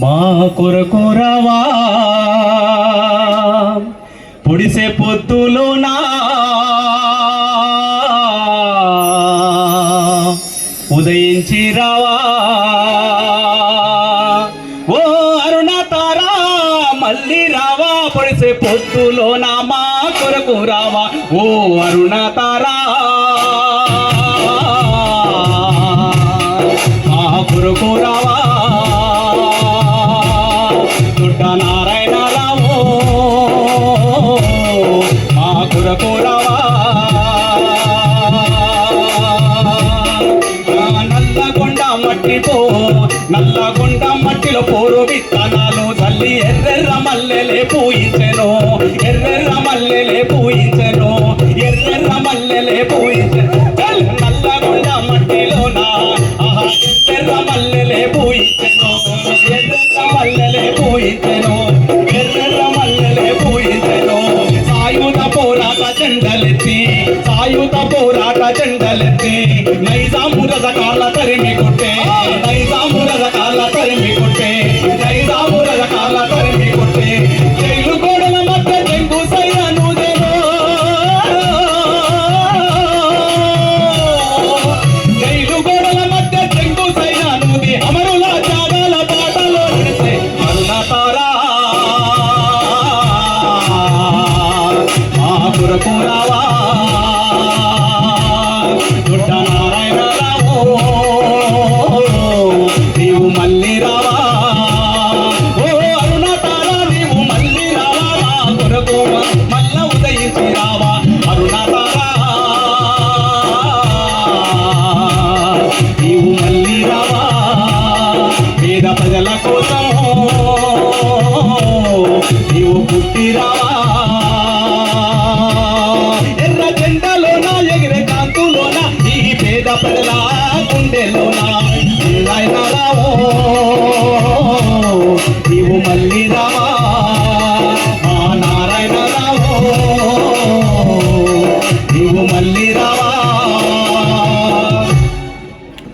మా కొరకు రావా. పొడిసే పొద్దులోనా ఉదయించి రావా. ఓ అరుణ తారా మళ్ళీ రావా. పొడిసే పొద్దులోనా మా కొరకు రావా. ఓ అరుణ తారా మా కొరకు దొడ్డ నారాయణ రావు మా కొరకు నల్లగొండ మట్టితో నల్లగొండ మట్టిలో పోరు విత్తనాలు తల్లి ఎర్రెర్ర మల్లెలే పూయించెను. ఎర్రెర్ర మల్లెలే పూయించెను. ఎర్రెర్ర మల్లెలే పూయించెను. ఎర్రెర్ర మల్లెలే పూయించెను ఎర్రెర్ర మల్లెలే పూయించెను ఎర్రెర్ర మల్లెలే పూయించెను సాయుధ పోరాట చెండలెత్తి సాయుధ పోరాట జెండలెత్తి నైజాము రజకాల తరిమి కొట్టే మా రావా దొడ్డ నారాయణ రావు? నీవు మళ్ళీ రావా? ఓ అరుణ నీవు మళ్ళీ రావా? కొరకు ఉదయించి రావా? నీవు మళ్ళీ రావా? పేద ప్రజల కోసం నీవు పుట్టి రావా? பெறலாம்